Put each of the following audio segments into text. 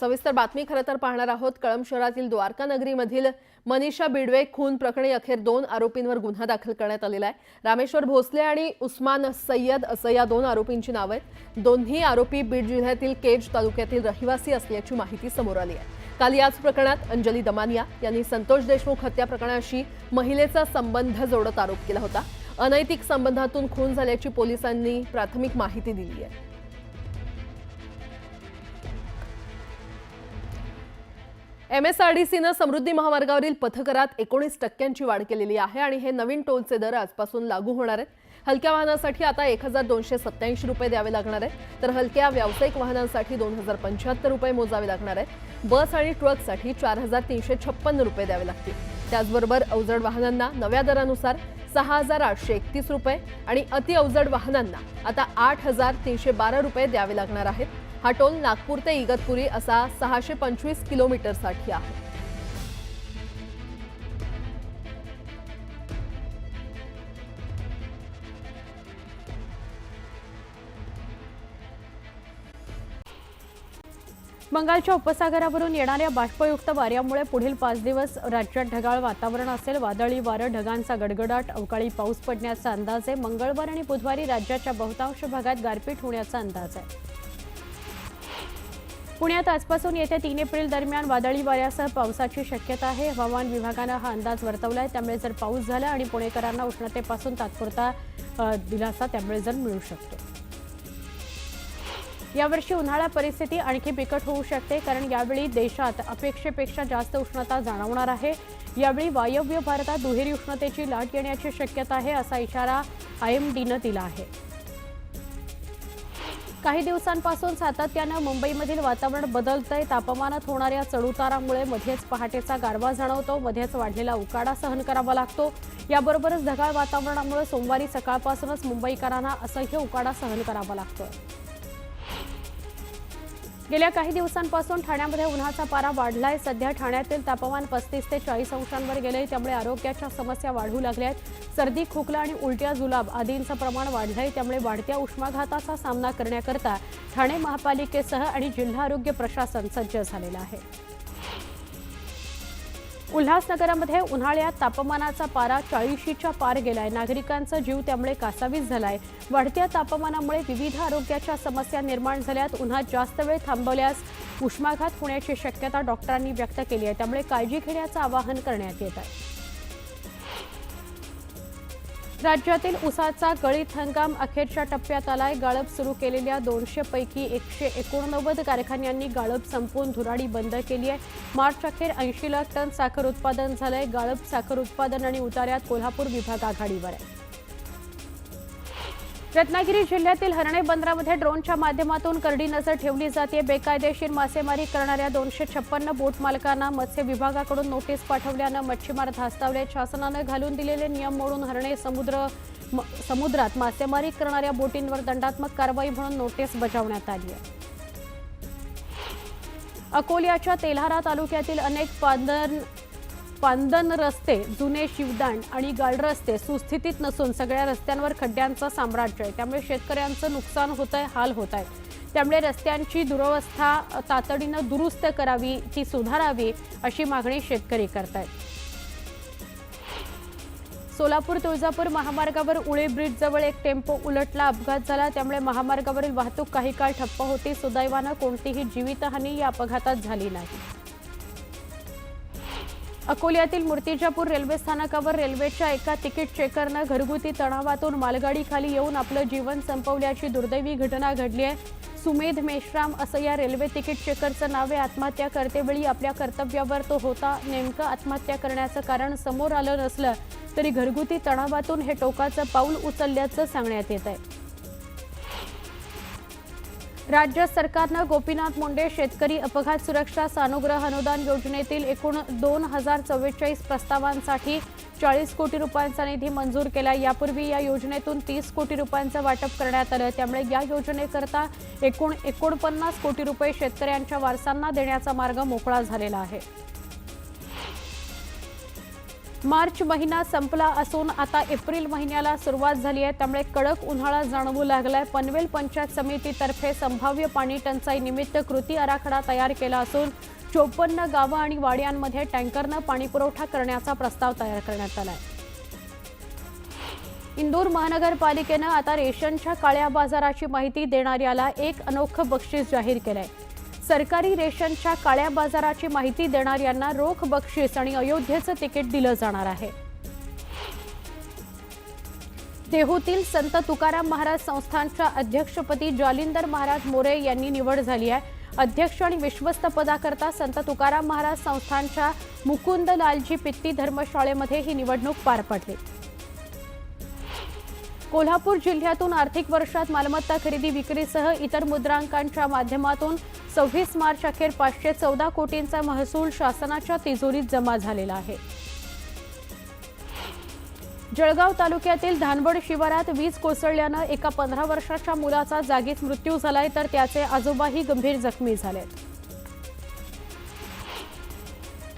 सविस्तर बातमी खरं तर पाहणार आहोत. कळंब शहरातील द्वारका नगरीमधील मनीषा बिडवे खून प्रकरणी अखेर दोन आरोपींवर गुन्हा दाखल करण्यात आलेला आहे. रामेश्वर भोसले आणि उस्मान सय्यद असं या दोन आरोपींची नावं आहेत. दोन्ही आरोपी बीड जिल्ह्यातील केज तालुक्यातील रहिवासी असल्याची माहिती समोर आली आहे. काल याच प्रकरणात अंजली दमानिया यांनी संतोष देशमुख हत्या प्रकरणाशी महिलेचा संबंध जोडत आरोप केला होता. अनैतिक संबंधातून खून झाल्याची पोलिसांनी प्राथमिक माहिती दिली आहे. एमएसआरडीसीनं समृद्धी महामार्गावरील पथकरात एकोणीस टक्क्यांची वाढ केलेली आहे आणि हे नवीन टोलचे दर आजपासून लागू होणार आहेत. हलक्या वाहनासाठी आता एक हजार दोनशे सत्याऐंशी रुपये द्यावे लागणार आहे. तर हलक्या व्यावसायिक वाहनांसाठी दोन हजार पंच्याहत्तर रुपये मोजावे लागणार आहेत बस आणि ट्रकसाठी चार हजार तीनशे छप्पन्न रुपये द्यावे लागतील. त्याचबरोबर अवजड वाहनांना नव्या दरानुसार सहा हजार आठशे एकतीस रुपये आणि अति अवजड वाहनांना आता आठ हजार तीनशे बारा रुपये द्यावे लागणार आहेत. हा टोल नागपूर ते इगतपुरी असा सहाशे पंचवीस किलोमीटरसाठी आहे. बंगालच्या उपसागरावरून येणाऱ्या बाष्पयुक्त वाऱ्यामुळे पुढील पाच दिवस राज्यात ढगाळ वातावरण असेल. वादळी वारं ढगांचा गडगडाट अवकाळी पाऊस पडण्याचा अंदाज आहे. मंगळवार आणि बुधवारी राज्याच्या बहुतांश भागात गारपीट होण्याचा अंदाज आहे. पुण्यात आजपासून येत्या तीन एप्रिल दरम्यान वादळी वाऱ्यासह पावसाची शक्यता आहे. हवामान विभागानं हा अंदाज वर्तवला आहे त्यामुळे जर पाऊस झाला आणि पुणेकरांना उष्णतेपासून तात्पुरता दिलासा त्यामुळे जर मिळू शकतो. यावर्षी उन्हाळा परिस्थिती आणखी बिकट होऊ शकते कारण यावेळी देशात अपेक्षेपेक्षा जास्त उष्णता जाणवणार आहे. यावेळी वायव्य भारतात दुहेरी उष्णतेची लाट येण्याची शक्यता आहे असा इशारा आयएमडीनं दिला आहे. काही दिवसांपासून सातत्यानं मुंबईमधील वातावरण बदलतंय. तापमानात होणाऱ्या चढउतारामुळे मध्येच पहाटेचा गारवा जाणवतो. मध्येच वाढलेला उकाडा सहन करावा लागतो. याबरोबरच ढगाळ वातावरणामुळे सोमवारी सकाळपासूनच मुंबईकरांना असह्य उकाडा सहन करावा लागतोय. गेल्या काही दिवसांपासून ठाण्यामध्ये उन्हाचा पारा वाढलाय. सध्या ठाण्यातील तापमान पस्तीस ते चाळीस अंशांवर गेलंय. त्यामुळे आरोग्याच्या समस्या वाढू लागल्या आहेत. सर्दी खोकला आणि उलट्या जुलाब आदींचं प्रमाण वाढलंय. त्यामुळे वाढत्या उष्माघाताचा सामना करण्याकरता ठाणे महापालिकेसह आणि जिल्हा आरोग्य प्रशासन सज्ज झालेलं आहे. उल्हासनगरामध्ये उन्हाळ्यात तापमानाचा पारा चाळीशीच्या पार गेलाय. नागरिकांचा जीव त्यामुळे कासावीस झालाय. वाढत्या तापमानामुळे विविध आरोग्याच्या समस्या निर्माण झाल्यात. उन्हात जास्त वेळ थांबवल्यास उष्माघात होण्याची शक्यता डॉक्टरांनी व्यक्त केली आहे. त्यामुळे काळजी घेण्याचं आवाहन करण्यात येत आहे. राज्यातील उसाचा गळीत हंगाम अखेरच्या टप्प्यात आलाय. गाळप सुरू केलेल्या दोनशे पैकी एकशे एकोणनव्वद कारखान्यांनी गाळप संपवून धुराडी बंद केली आहे. मार्च अखेर ऐंशी लाख टन साखर उत्पादन झालंय. गाळप साखर उत्पादन आणि उतार्यात कोल्हापूर विभाग आघाडीवर आहे. रत्नागिरी जिल्ह्यातील हरणे बंदरामध्ये ड्रोनच्या माध्यमातून करडी नजर ठेवली जाते. बेकायदेशीर मासेमारी करणाऱ्या दोनशे छप्पन्न बोट मालकांना मत्स्य विभागाकडून नोटीस पाठवल्यानं मच्छीमार धास्तावले. शासनानं घालून दिलेले नियम मोडून हरणे समुद्र म- समुद्रात मासेमारी करणाऱ्या बोटींवर दंडात्मक कारवाई म्हणून नोटीस बजावण्यात आली आहे. अकोल्याच्या तेल्हारा तालुक्यातील अनेक पांदन पांदन रस्ते जुने शिवदांड आणि गड रस्ते सुस्थितीत नसून सगळ्या रस्त्यांवर खड्ड्यांचं साम्राज्य आहे. त्यामुळे शेतकऱ्यांचं नुकसान होत आहे हाल होत आहे त्यामुळे रस्त्यांची दुरवस्था तातडीनं दुरुस्त करावी ती सुधारावी अशी मागणी शेतकरी करत आहेत सोलापूर तुळजापूर महामार्गावर उळे ब्रिजजवळ एक टेम्पो उलटला अपघात झाला. त्यामुळे महामार्गावरील वाहतूक काही काळ ठप्प होती. सुदैवानं कोणतीही जीवितहानी या अपघातात झाली नाही. अकोल्यातील मूर्तिजापूर रेल्वे स्थानकावर रेल्वेच्या एका तिकीट चेकरनं घरगुती तणावातून मालगाडीखाली येऊन आपलं जीवन संपवल्याची दुर्दैवी घटना घडली आहे. सुमेध मेश्राम असं या रेल्वे तिकीट चेकरचं नाव आहे. आत्महत्या करतेवेळी आपल्या कर्तव्यावर तो होता. नेमकं आत्महत्या करण्याचं कारण समोर आलं नसलं तरी घरगुती तणावातून हे टोकाचं पाऊल उचलल्याचं सांगण्यात येत आहे. राज्य सरकारनं गोपीनाथ मुंडे शेतकरी अपघात सुरक्षा सानुग्रह अनुदान योजनेतील एकूण दोन हजार चव्वेचाळीस प्रस्तावांसाठी चाळीस कोटी रुपयांचा निधी मंजूर केला. यापूर्वी या योजनेतून तीस कोटी रुपयांचं वाटप करण्यात आलं. त्यामुळे या योजनेकरता एकूण एकोणपन्नास कोटी रुपये शेतकऱ्यांच्या वारसांना देण्याचा मार्ग मोकळा झालेला आहे. मार्च महिना संपला असून आता एप्रिल महिन्याला सुरुवात झाली आहे. त्यामुळे कडक उन्हाळा जाणवू लागलाय. पनवेल पंचायत समितीतर्फे संभाव्य पाणी टंचाई निमित्त कृती आराखडा तयार केला असून चोपन्न गावं आणि वाड्यांमध्ये टँकरनं पाणीपुरवठा करण्याचा प्रस्ताव तयार करण्यात आला आहे इंदूर महानगरपालिकेनं आता रेशनच्या काळ्या बाजाराची माहिती देणाऱ्याला एक अनोखं बक्षीस जाहीर केलंय. सरकारी रेशनच्या काळ्या बाजाराची माहिती देणाऱ्यांना रोख बक्षीस आणि अयोध्येचं तिकीट दिलं जाणार आहे. देहूतील संत तुकाराम महाराज संस्थानच्या अध्यक्षपदी जालिंदर महाराज मोरे यांनी निवड झाली आहे. अध्यक्ष आणि विश्वस्त पदाकरता संत तुकाराम महाराज संस्थानच्या मुकुंद लालजी पित्ती धर्मशाळेमध्ये ही निवडणूक पार पडली. कोल्हापूर जिल्ह्यातून आर्थिक वर्षात मालमत्ता खरेदी विक्रीसह इतर मुद्रांकांच्या माध्यमातून सव्वीस मार्च अखेर पाचशे चौदा कोटींचा महसूल शासनाच्या तिजोरीत जमा झालेला आहे. जळगाव तालुक्यातील धानवड शिवारात वीज कोसळल्यानं एका पंधरा वर्षाच्या मुलाचा जागीच मृत्यू झालाय तर त्याचे आजोबाही गंभीर जखमी झालेत.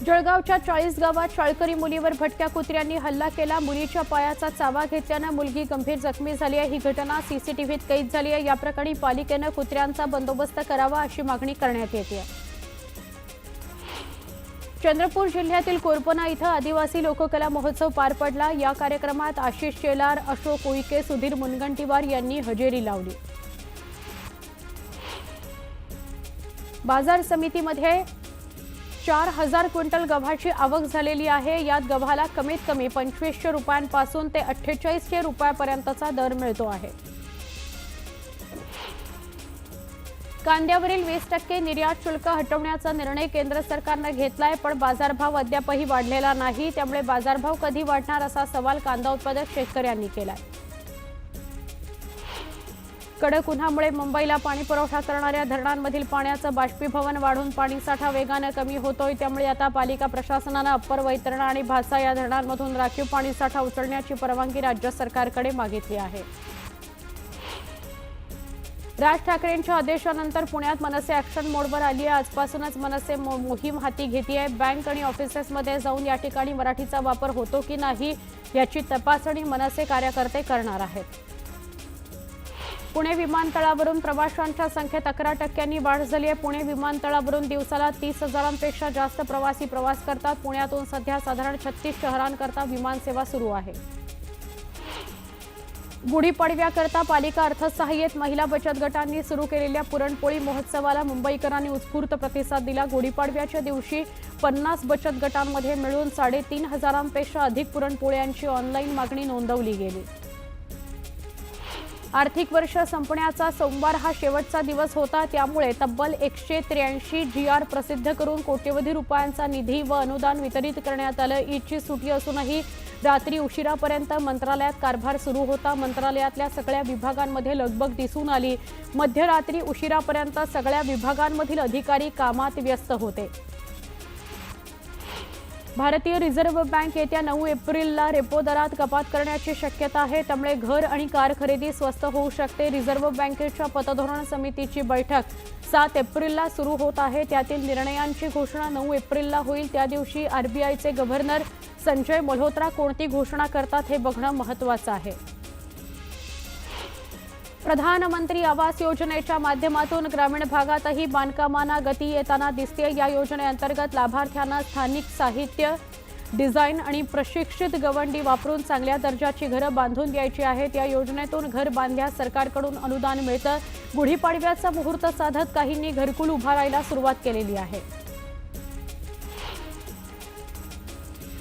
जळगावच्या चाळीस गावात शाळकरी मुलीवर भटक्या कुत्र्यांनी हल्ला केला. मुलीच्या पायाचा चावा घेतल्यानं मुलगी गंभीर जखमी झाली आहे. ही घटना सीसीटीव्हीत कैद झाली आहे. या प्रकरणी पालिकेनं कुत्र्यांचा बंदोबस्त करावा अशी मागणी करण्यात येते. आहे चंद्रपूर जिल्ह्यातील कोरपना इथं आदिवासी लोककला महोत्सव पार पडला. या कार्यक्रमात आशिष शेलार अशोक उईके सुधीर मुनगंटीवार यांनी हजेरी लावली. बाजार समितीमध्ये चार हजार क्विंटल गव्हाची आवक झालेली आहे. यात गव्हाला कमीत कमी पंचवीसशे रुपयांपासून ते अठ्ठेचाळीसशे रुपयापर्यंतचा दर मिळतो आहे. कांद्यावरील वीस टक्के निर्यात शुल्क हटवण्याचा निर्णय केंद्र सरकारनं घेतलाय पण बाजारभाव अद्यापही वाढलेला नाही. त्यामुळे बाजारभाव कधी वाढणार असा सवाल कांदा उत्पादक शेतकऱ्यांनी केलाय. कडक उन्हामुळे मुंबईला पाणी पुरवठा करणाऱ्या धरणांमधील पाण्याचं बाष्पीभवन वाढून पाणीसाठा वेगानं कमी होतोय. त्यामुळे आता पालिका प्रशासनानं अप्पर वैतरणा आणि भासा या धरणांमधून राखीव पाणीसाठा उचलण्याची परवानगी राज्य सरकारकडे मागितली आहे. राज ठाकरेंच्या आदेशानंतर पुण्यात मनसे ॲक्शन मोडवर आली आहे आजपासूनच मनसे मो- मोहीम हाती घेते आहे बँक आणि ऑफिसेसमध्ये जाऊन या ठिकाणी मराठीचा वापर होतो की नाही याची तपासणी मनसे कार्यकर्ते करणार आहेत. पुणे विमानतळावरून प्रवाशांच्या संख्येत अकरा टक्क्यांनी वाढ झाली आहे. पुणे विमानतळावरून दिवसाला तीस हजारांपेक्षा जास्त प्रवासी प्रवास करतात. पुण्यातून सध्या साधारण छत्तीस शहरांकरता विमानसेवा सुरू आहे. गुढीपाडव्याकरता पालिका अर्थसहाय्यित महिला बचत गटांनी सुरू केलेल्या पुरणपोळी महोत्सवाला मुंबईकरांनी उत्स्फूर्त प्रतिसाद दिला. गुढीपाडव्याच्या दिवशी पन्नास बचत गटांमध्ये मिळून साडेतीन हजारांपेक्षा अधिक पुरणपोळ्यांची ऑनलाईन मागणी नोंदवली गेली. आर्थिक वर्ष संपण्याचा सोमवार हा शेवटचा दिवस होता. त्यामुळे तब्बल एकशे त्र्याऐंशी जी आर प्रसिद्ध करून कोट्यवधी रुपयांचा निधी व अनुदान वितरित करण्यात आलं. ईदची सुटी असूनही रात्री उशिरापर्यंत मंत्रालयात कारभार सुरू होता. मंत्रालयातल्या सगळ्या विभागांमध्ये लगबग दिसून आली. मध्यरात्री उशिरापर्यंत सगळ्या विभागांमधील अधिकारी कामात व्यस्त होते. भारतीय रिझर्व्ह बँक येत्या नऊ एप्रिलला रेपो दरात कपात करण्याची शक्यता आहे. त्यामुळे घर आणि कार खरेदी स्वस्त होऊ शकते. रिझर्व्ह बँकेच्या पतधोरण समितीची बैठक सात एप्रिलला सुरू होत आहे. त्यातील निर्णयांची घोषणा नऊ एप्रिलला होईल. त्या दिवशी आरबीआयचे गव्हर्नर संजय मल्होत्रा कोणती घोषणा करतात हे बघणं महत्त्वाचं आहे. प्रधानमंत्री आवास योजनेच्या माध्यमातून ग्रामीण भागातही बांधकामांना गती येताना दिसते या योजनेअंतर्गत लाभार्थ्यांना स्थानिक साहित्य डिझाईन आणि प्रशिक्षित गवंडी वापरून चांगल्या दर्जाची घरं बांधून द्यायची आहेत. या योजनेतून घर बांधल्यास सरकारकडून अनुदान मिळतं. गुढीपाडव्याचा मुहूर्त साधत काहींनी घरकुल उभारायला सुरुवात केलेली आहे.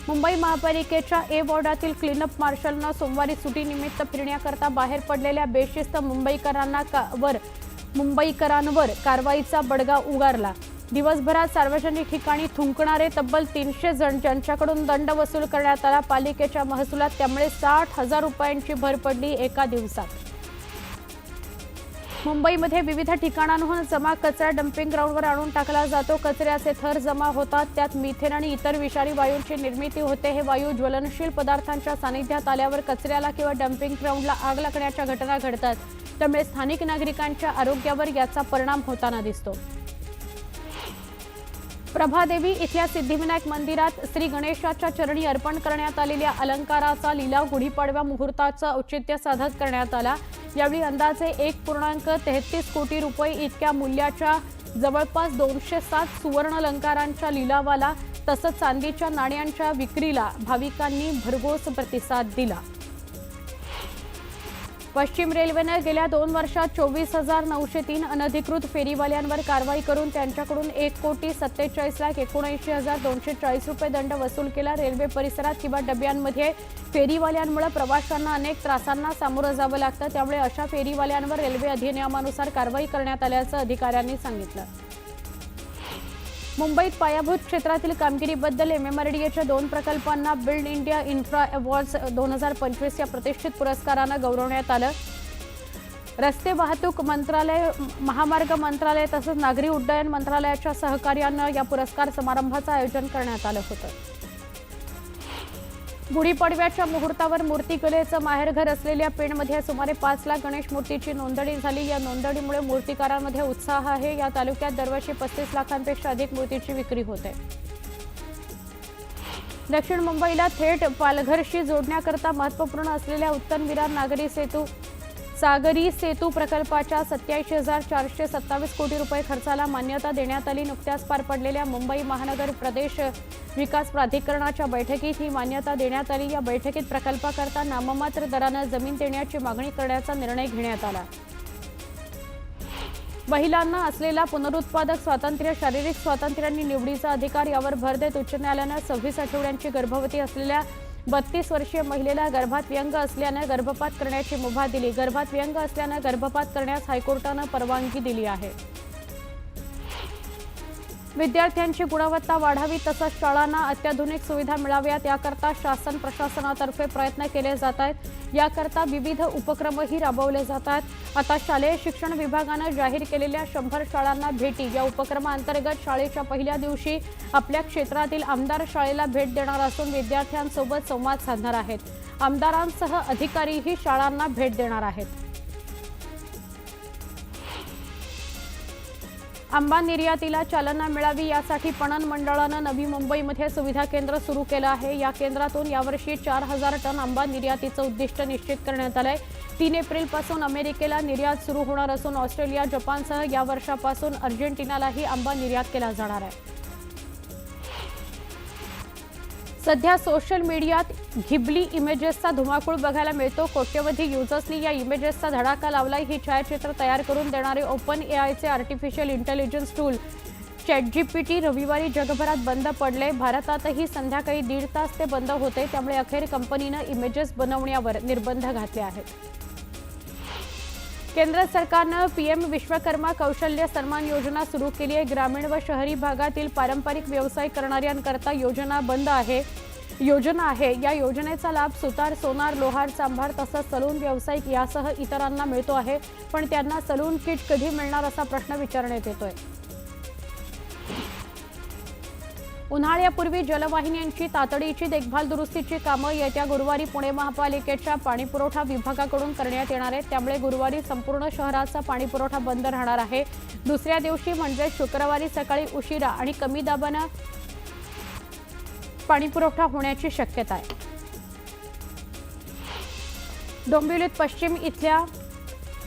मुंबई महापालिकेच्या ए वॉर्डातील क्लीनअप मार्शलनं सोमवारी सुटीनिमित्त फिरण्याकरता बाहेर पडलेल्या बेशिस्त मुंबईकरांना का वर मुंबईकरांवर कारवाईचा बडगा उगारला. दिवसभरात सार्वजनिक ठिकाणी थुंकणारे तब्बल तीनशे जण ज्यांच्याकडून दंड वसूल करण्यात आला पालिकेच्या महसुलात त्यामुळे साठ हजार रुपयांची भर पडली एका दिवसात. मुंबईमध्ये विविध ठिकाणांहून जमा कचरा डम्पिंग ग्राउंडवर आणून टाकला जातो. कचऱ्याचे थर जमा होतात त्यात मिथेन आणि इतर विषारी वायूंची निर्मिती होते. हे वायू ज्वलनशील पदार्थांच्या सानिध्यात आल्यावर कचऱ्याला किंवा डम्पिंग ग्राउंडला आग लागण्याच्या घटना घडतात. त्यामुळे स्थानिक नागरिकांच्या आरोग्यावर याचा परिणाम होताना दिसतो. प्रभादेवी इथल्या सिद्धिविनायक मंदिरात श्री गणेशाच्या चरणी अर्पण करण्यात आलेल्या अलंकाराचा लिलाव गुढीपाडव्या मुहूर्ताचं औचित्य साधत करण्यात आला. यावेळी अंदाजे एक पूर्णांक तेहतीस कोटी रुपये इतक्या मूल्याच्या जवळपास दोनशे सात सुवर्ण अलंकारांच्या लिलावाला तसंच चांदीच्या नाण्यांच्या विक्रीला भाविकांनी भरघोस प्रतिसाद दिला. पश्चिम रेल्वेनं गेल्या दोन वर्षात चोवीस हजार नऊशे तीन अनधिकृत फेरीवाल्यांवर कारवाई करून त्यांच्याकडून एक कोटी सत्तेचाळीस लाख एकोणऐंशी हजार दोनशे चाळीस रुपये दंड वसूल केला. रेल्वे परिसरात किंवा डब्यांमध्ये फेरीवाल्यांमुळे प्रवाशांना अनेक त्रासांना सामोरं जावं लागतं. त्यामुळे अशा फेरीवाल्यांवर रेल्वे अधिनियमानुसार कारवाई करण्यात आल्याचं अधिकाऱ्यांनी सांगितलं. मुंबईत पायाभूत क्षेत्रातील कामगिरीबद्दल एमएमआरडीएच्या दोन प्रकल्पांना बिल्ड इंडिया इन्फ्रा अवॉर्ड्स दोन हजार पंचवीस या प्रतिष्ठित पुरस्कारानं गौरवण्यात आलं. रस्ते वाहतूक मंत्रालय महामार्ग मंत्रालय तसंच नागरी उड्डयन मंत्रालयाच्या सहकार्यानं या पुरस्कार समारंभाचं आयोजन करण्यात आलं होतं. गुढीपाडव्याच्या मुहूर्तावर मूर्तिकलेचं माहेरघर असलेल्या पेणमध्ये सुमारे पाच लाख गणेश मूर्तीची नोंदणी झाली. या नोंदणीमुळे मूर्तिकारांमध्ये उत्साह आहे. या तालुक्यात दरवर्षी पस्तीस लाखांपेक्षा अधिक मूर्तीची विक्री होते. दक्षिण मुंबईला थेट पालघरशी जोडण्याकरता महत्त्वपूर्ण असलेल्या उत्तम विरार नागरी सेतू सागरी सेतू प्रकल्पाच्या सत्याऐंशी हजार चारशे सत्तावीस कोटी रुपये खर्चाला मान्यता देण्यात आली. नुकत्याच पार पडलेल्या मुंबई महानगर प्रदेश विकास प्राधिकरणाच्या बैठकीत ही मान्यता देण्यात आली. या बैठकीत प्रकल्पाकरता नाममात्र दरानं जमीन देण्याची मागणी करण्याचा निर्णय घेण्यात आला. महिलांना असलेला पुनरुत्पादक स्वातंत्र्य शारीरिक स्वातंत्र्य आणि निवडीचा अधिकार यावर भर देत उच्च न्यायालयानं सव्वीस आठवड्यांची गर्भवती असलेल्या बत्तीस वर्षीय महिलेला गर्भात व्यंग असल्यानं गर्भपात करण्याची मुभा दिली. गर्भात व्यंग असल्यानं गर्भपात करण्यास हायकोर्टानं परवानगी दिली आहे. विद्यार्थ्यांची गुणवत्ता वाढावी तसंच शाळांना अत्याधुनिक सुविधा मिळाव्यात याकरता शासन प्रशासनातर्फे प्रयत्न केले जात आहेत. याकरता विविध उपक्रमही राबवले जात आहेत. आता शालेय शिक्षण विभागानं जाहीर केलेल्या शंभर शाळांना भेटी. या उपक्रमाअंतर्गत शाळेच्या पहिल्या दिवशी आपल्या क्षेत्रातील आमदार शाळेला भेट देणार असून विद्यार्थ्यांसोबत संवाद साधणार आहेत. आमदारांसह अधिकारीही शाळांना भेट देणार आहेत. आंबा निर्यातीला चालना मिळावी यासाठी पणन मंडळानं नवी मुंबईमध्ये सुविधा केंद्र सुरू केलं आहे. या केंद्रातून यावर्षी चार हजार टन आंबा निर्यातीचं उद्दिष्ट निश्चित करण्यात आलं आहे तीन एप्रिलपासून अमेरिकेला निर्यात सुरू होणार असून ऑस्ट्रेलिया जपानसह या वर्षापासून अर्जेंटिनालाही आंबा निर्यात केला जाणार आहे. सध्या सोशल मीडियात घिबली इमेजेसचा धुमाकूळ बघायला मिळतो. कोट्यवधी युजर्सनी या इमेजेसचा धडाका लावलाय. ही छायाचित्र तयार करून देणारे ओपन एआयचे आर्टिफिशियल इंटेलिजन्स टूल चॅटजीपीटी रविवारी जगभरात बंद पडले भारतातही संध्याकाळी दीड तास ते बंद होते. त्यामुळे अखेर कंपनीनं इमेजेस बनवण्यावर निर्बंध घातले आहेत. केंद्र सरकारनं पीएम विश्वकर्मा कौशल्य सन्मान योजना सुरू केली आहे. ग्रामीण व शहरी भागातील पारंपरिक व्यवसाय करणाऱ्यांकरता योजना बंद आहे. योजना आहे. या योजनेचा लाभ सुतार सोनार लोहार चांभार तसंच सलून व्यावसायिक यासह इतरांना मिळतो आहे. पण त्यांना सलून किट कधी मिळणार असा प्रश्न विचारण्यात येतोय. उन्हाळ्यापूर्वी जलवाहिन्यांची तातडीची देखभाल दुरुस्तीची कामं येत्या गुरुवारी पुणे महापालिकेच्या पाणीपुरवठा विभागाकडून करण्यात येणार आहेत. त्यामुळे गुरुवारी संपूर्ण शहराचा पाणीपुरवठा बंद राहणार आहे. दुसऱ्या दिवशी म्हणजे शुक्रवारी सकाळी उशिरा आणि कमी दाबानं पाणीपुरवठा होण्याची शक्यता आहे. डोंबिवलीत पश्चिम इथल्या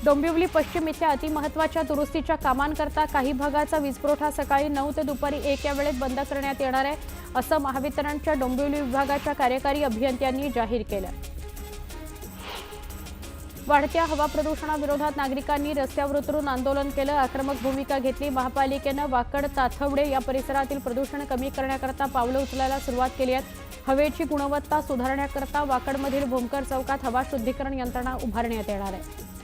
डोंबिवली पश्चिम इथल्या अतिमहत्वाच्या दुरुस्तीच्या कामांकरता काही भागाचा वीजपुरवठा सकाळी नऊ ते दुपारी एक या वेळेत बंद करण्यात येणार आहे असं महावितरणच्या डोंबिवली विभागाच्या कार्यकारी अभियंत्यांनी जाहीर केलं. वाढत्या हवा प्रदूषणाविरोधात नागरिकांनी रस्त्यावर उतरून आंदोलन केलं. आक्रमक भूमिका घेतली. महापालिकेनं वाकड ताथवडे या परिसरातील प्रदूषण कमी करण्याकरता पावलं उचलायला सुरुवात केली आहे हवेची गुणवत्ता सुधारण्याकरता वाकडमधील भूमकर चौकात हवा शुद्धीकरण यंत्रणा उभारण्यात येणार आहे.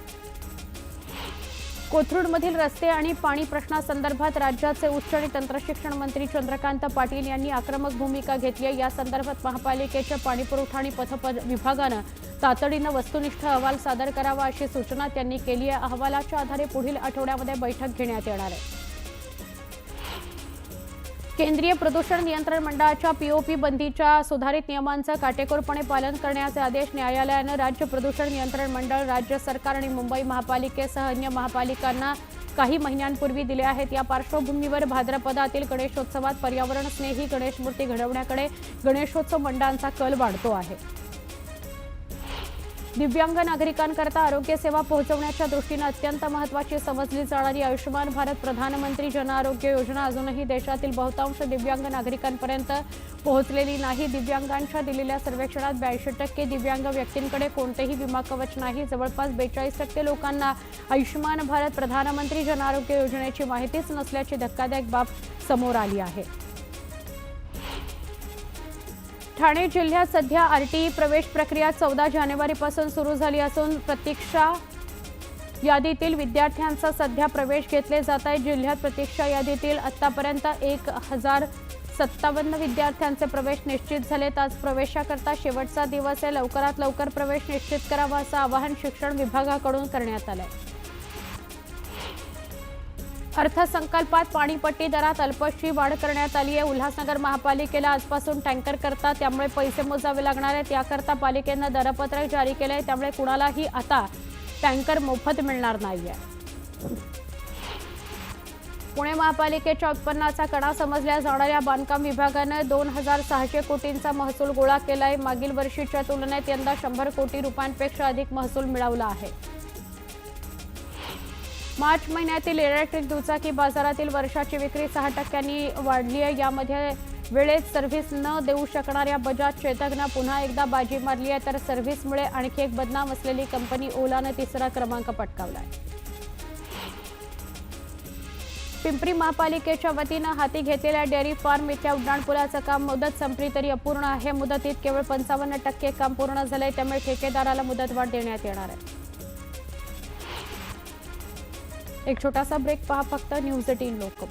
कोथरूडमधील रस्ते आणि पाणी प्रश्नासंदर्भात राज्याचे उच्च आणि तंत्रशिक्षण मंत्री चंद्रकांत पाटील यांनी आक्रमक भूमिका घेतली आहे. या संदर्भात महापालिकेच्या पाणीपुरवठा आणि पथप विभागानं तातडीनं वस्तुनिष्ठ अहवाल सादर करावा अशी सूचना त्यांनी केली आहे. अहवालाच्या आधारे पुढील आठवड्यामध्ये बैठक घेण्यात येणार आहे. केंद्रीय प्रदूषण नियंत्रण मंडळाच्या पीओपी बंदीच्या सुधारित नियमांचं काटेकोरपणे पालन करण्याचे आदेश न्यायालयानं राज्य प्रदूषण नियंत्रण मंडळ राज्य सरकार आणि मुंबई महापालिकेसह अन्य महापालिकांना काही महिन्यांपूर्वी दिले आहेत. या पार्श्वभूमीवर भाद्रपदातील गणेशोत्सवात पर्यावरण स्नेही गणेश मूर्ती घडवण्याकडे गणेशोत्सव मंडळांचा कल वाढतो आहे. दिव्यांग नागरिकांकरता आरोग्य सेवा पोहोचवण्याच्या दृष्टीनं अत्यंत महत्त्वाची समजली जाणारी आयुष्यमान भारत प्रधानमंत्री जन आरोग्य योजना अजूनही देशातील बहुतांश दिव्यांग नागरिकांपर्यंत पोहोचलेली नाही. दिव्यांगांच्या दिलेल्या सर्वेक्षणात ब्याऐंशी टक्के दिव्यांग व्यक्तींकडे कोणतेही विमा कवच नाही. जवळपास बेचाळीस टक्के लोकांना आयुष्यमान भारत प्रधानमंत्री जन आरोग्य योजनेची माहितीच नसल्याची धक्कादायक बाब समोर आली आहे. ठाणे जिल्ह्यात सध्या आरटीई प्रवेश प्रक्रिया चौदा जानेवारीपासून सुरू झाली असून प्रतीक्षा यादीतील विद्यार्थ्यांचा सध्या प्रवेश घेतले जात आहे. जिल्ह्यात प्रतीक्षा यादीतील आतापर्यंत एक हजार सत्तावन्न विद्यार्थ्यांचे प्रवेश निश्चित झालेत. आज प्रवेशाकरता शेवटचा दिवस आहे. लवकरात लवकर प्रवेश निश्चित करावा असं आवाहन शिक्षण विभागाकडून करण्यात आलं आहे अर्थसंकल्पात पाणीपट्टी दरात अल्पशी वाढ करण्यात आली आहे. उल्हासनगर महापालिकेला आजपासून टँकर करता त्यामुळे पैसे मोजावे लागणार आहेत. याकरता पालिकेनं दरपत्रक जारी केलं आहे त्यामुळे कुणालाही आता टँकर मोफत मिळणार नाही आहे पुणे महापालिकेच्या उत्पन्नाचा कणा समजल्या जाणाऱ्या बांधकाम विभागानं दोन हजार सहाशे कोटींचा महसूल गोळा केला आहे मागील वर्षीच्या तुलनेत यंदा शंभर कोटी रुपयांपेक्षा अधिक महसूल मिळवला आहे. मार्च महिन्यातील इलेक्ट्रिक दुचाकी बाजारातील वर्षाची विक्री सहा टक्क्यांनी वाढली आहे. यामध्ये वेळेत सर्व्हिस न देऊ शकणाऱ्या बजाज चेतकनं पुन्हा एकदा बाजी मारली आहे. तर सर्व्हिसमुळे आणखी एक बदनाम असलेली कंपनी ओलानं तिसरा क्रमांक पटकावला आहे पिंपरी महापालिकेच्या वतीनं हाती घेतलेल्या डेअरी फार्म इथल्या उड्डाणपुलाचं काम मुदत संपली तरी अपूर्ण आहे. मुदतीत केवळ पंचावन्न टक्के काम पूर्ण झालंय. त्यामुळे ठेकेदाराला मुदतवाढ देण्यात येणार आहे. एक छोटासा ब्रेक पहा फक्त न्यूज एटीन लोकमत.